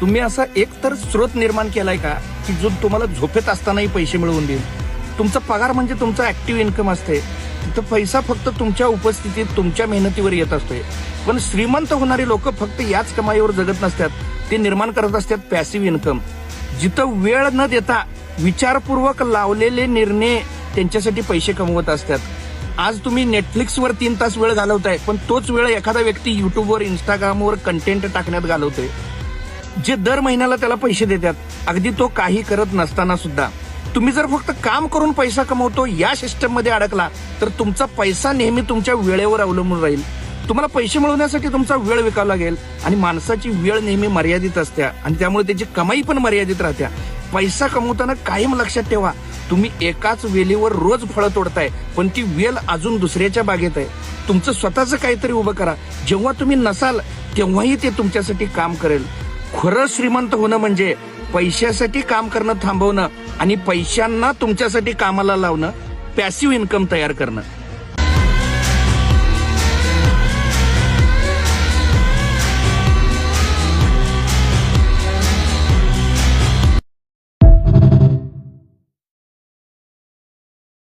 तुम्ही असा एक तर स्रोत निर्माण केलाय का की जो तुम्हाला झोपेत असतानाही पैसे मिळवून देईल? तुमचा पगार म्हणजे तुमचा ऍक्टिव्ह इन्कम असते. तिथं पैसा फक्त तुमच्या उपस्थितीत तुमच्या मेहनतीवर येत असतोय. पण श्रीमंत होणारी लोक फक्त याच कमाईवर जगत नसतात. ते निर्माण करत असतात पॅसिव्ह इन्कम जिथं वेळ न देता विचारपूर्वक लावलेले निर्णय त्यांच्यासाठी पैसे कमवत असतात. आज तुम्ही नेटफ्लिक्सवर तीन तास वेळ घालवताय पण तोच वेळ एखादा व्यक्ती युट्यूबवर इंस्टाग्रामवर कंटेंट टाकण्यात घालवतोय. जे दर महिन्याला त्याला पैसे देतात अगदी तो काही करत नसताना सुद्धा. तुम्ही जर फक्त काम करून पैसा कमवतो या सिस्टममध्ये अडकला तर तुमचा पैसा नेहमी तुमच्या वेळेवर अवलंबून राहील. तुम्हाला पैसे मिळवण्यासाठी तुमचा वेळ विकावा लागेल आणि माणसाची वेळ नेहमी मर्यादित असत्या आणि त्यामुळे त्याची कमाई पण मर्यादित राहत्या पैसा कमवताना कायम लक्षात ठेवा तुम्ही एकाच वेलीवर रोज फळं तोडताय पण ती वेल अजून दुसऱ्याच्या बागेत आहे. तुमचं स्वतःचं काहीतरी उभं करा. जेव्हा तुम्ही नसाल तेव्हाही ते तुमच्यासाठी काम करेल. खरं श्रीमंत होणं म्हणजे पैशासाठी काम करणं थांबवणं आणि पैशांना तुमच्यासाठी कामाला लावणं पॅसिव्ह इन्कम तयार करणं.